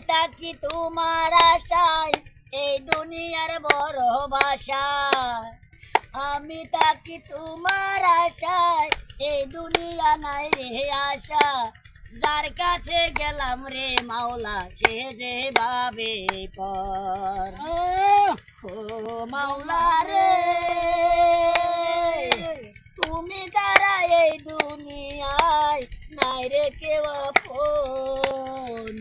থাকি তোমার আশায়? এই দুনিয়ার বড় বাসা আমি থাকি তোমার আশায়? এই দুনিয়া নাই রে আশা। যার কাছে গেলাম রে মাওলা, সে যে বাবে পর। ও মাওলা রে তুমি তারা এই দুনিয়ায় নাই রে কেউ আপন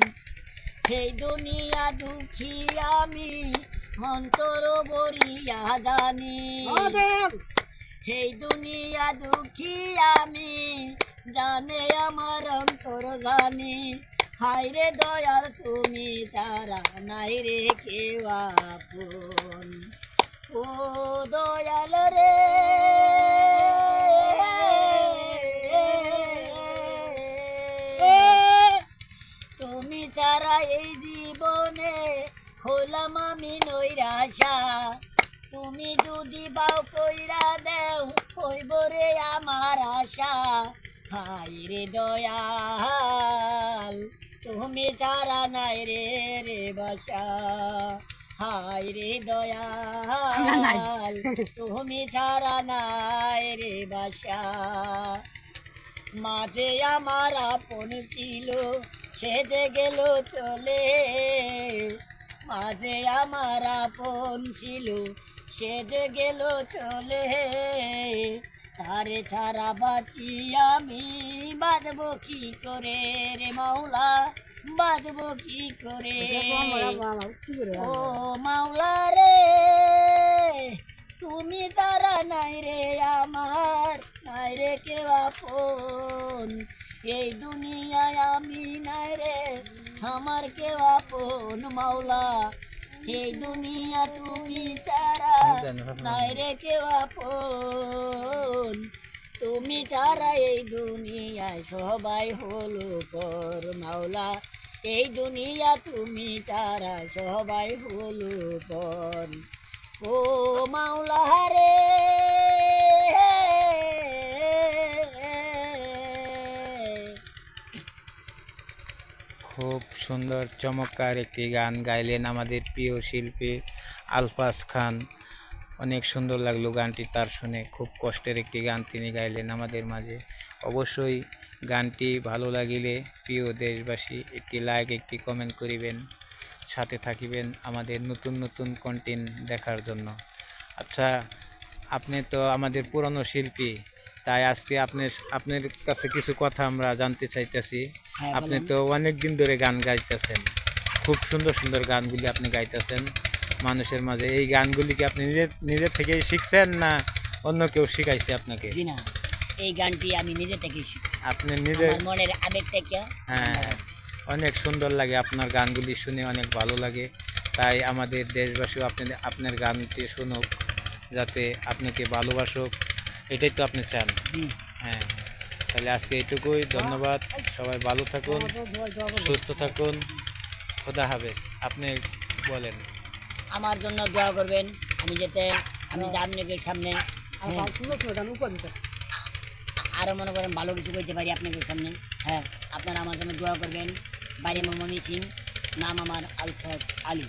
এই দুনিয়া দুঃখী আমি অন্তর বরিয়া জানি। এই দুনিয়া দুঃখী আমি জানে আমার অন্তর জানি। হাই রে দয়াল তুমি চারা নাই রে কেউ আপন। ও ছাড়া এই জীবনে হলাম আমি নৈরাশা। তুমি যদি বাউ কইরা দেও হইব রে আমার আশা। হাই রে দয়াল তুমি ছাড়া নাই রে রে বাসা। হাই রে দয়াল তুমি ছাড়া নাই রে বাসা। মাঝে আমার আপন ছিল সে যে গেল চলে। মাঝে আমার আপন ছিল সে যে গেল চলে। তারে ছাড়া বাঁচি আমি বাঁচবো কি করে রে মাওলা? বাঁচবো কি করে? ও মাওলা রে। রে কেউ আপন। এই দুনিয়ায় আমি নাই রে আমার কেউ আপন মাওলা। এই দুনিয়া তুমি ছাড়া নাই রে কেউ আপন। তুমি ছাড়া এই দুনিয়ায় সবাই হলো পর মাওলা। এই দুনিয়া তুমি ছাড়া সবাই হলো পর। ও মাওলা রে খুব সুন্দর, চমৎকার একটি গান গাইলেন আমাদের প্রিয় শিল্পী আলফাজ খান। অনেক সুন্দর লাগল গানটি তার শুনে, খুব কষ্টের একটি গান তিনি গাইলেন আমাদের মাঝে। অবশ্যই গানটি ভালো লাগিলে প্রিয় দেশবাসী একটি লাইক, একটি কমেন্ট করিবেন, সাথে থাকিবেন আমাদের নতুন নতুন কন্টেন্ট দেখার জন্য। আচ্ছা আপনি তো আমাদের পুরনো শিল্পী, তাই আজকে আপনার আপনার কাছে কিছু কথা আমরা জানতে চাইতেছি। আপনি তো অনেক দিন ধরে গান গাইতেছেন। খুব সুন্দর সুন্দর গানগুলি আপনি গাইতেছেন। মানুষের মাঝে এই গানগুলি কি আপনি নিজে নিজে থেকেই শিখছেন না অন্য কেউ শিখাইছে আপনাকে? জি না এই গানটি আমি নিজে থেকেই শিখছি। আপনি নিজে মনের আবেগ থেকে হ্যাঁ অনেক সুন্দর লাগে আপনার গানগুলি শুনে অনেক ভালো লাগে। তাই আমাদের দেশবাসীও আপনি আপনার গানটি শুনুক যাতে আপনাকে ভালোবাসুক। এটাই তো আপনি চান। জি। হ্যাঁ। তাহলে আজকে এইটুকুই ধন্যবাদ। সবাই ভালো থাকুন সুস্থ থাকুন। খোদা হাফেজ। আপনি বলেন। আমার জন্য দোয়া করবেন। আমি যাতে আমি আপনাদের সামনে? হ্যাঁ, আরও মনে করেন ভালো কিছু করতে পারি আপনাদের সামনে। হ্যাঁ আপনারা আমার জন্য দোয়া করবেন। বাইরে মোহাম্মদ সিং নাম আমার আলফাজ আলী।